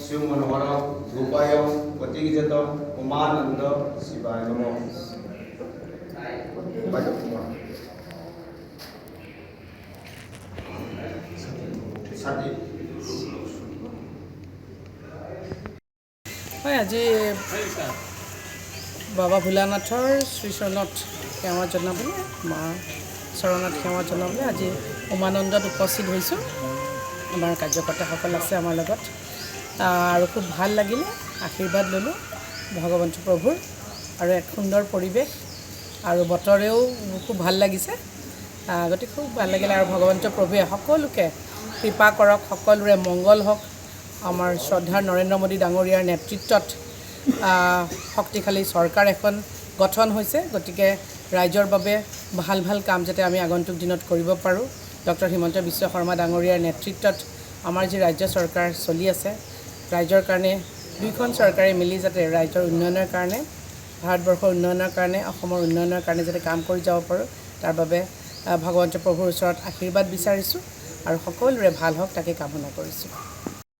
શિવ મનોહર રૂપાય પતિ જત ઉમાનંદ શિવાય નમો. આજે বাবা ভোলানাথৰ শ্ৰীচৰণত সেৱা জনাবলৈ মা চৰণত সেৱা জনাবলৈ আজি উমানন্দত উপস্থিত হৈছোঁ। আমাৰ কাৰ্যকৰ্তাসকল আছে আমাৰ লগত। আৰু খুব ভালো লাগিলে, আশীৰ্বাদ ল'লোঁ ভগৱন্ত প্ৰভুৰ। আৰু এক সুন্দৰ পৰিৱেশ আৰু বতৰেও খুব ভালো লাগিছে। গতিকে খুব ভালো লাগিলে আৰু ভগৱন্ত প্ৰভুৱে সকলোকে কৃপা কৰক, সকলোৰে মংগল হওক। আমাৰ শ্ৰদ্ধাৰ নৰেন্দ্ৰ মোদী ডাঙৰীয়াৰ নেতৃত্বত শক্তিশালী চৰকাৰ এখন গঠন হৈছে। গতিকে ৰাইজৰ বাবে ভাল ভাল কাম যাতে আমি আগন্তুক দিনত কৰিব পাৰোঁ। ডক্টৰ হিমন্ত বিশ্ব শৰ্মা ডাঙৰীয়াৰ নেতৃত্বত আমাৰ যি ৰাজ্য চৰকাৰ চলি আছে ৰাইজৰ কাৰণে দুয়োখন চৰকাৰে মিলি যাতে ৰাইজৰ উন্নয়নৰ কাৰণে ভাৰতবৰ্ষৰ উন্নয়নৰ কাৰণে অসমৰ উন্নয়নৰ কাৰণে যাতে কাম কৰি যাব পাৰোঁ তাৰ বাবে ভগৱন্ত প্ৰভুৰ ওচৰত আশীৰ্বাদ বিচাৰিছোঁ আৰু সকলোৰে ভাল হওক তাকে কামনা কৰিছোঁ।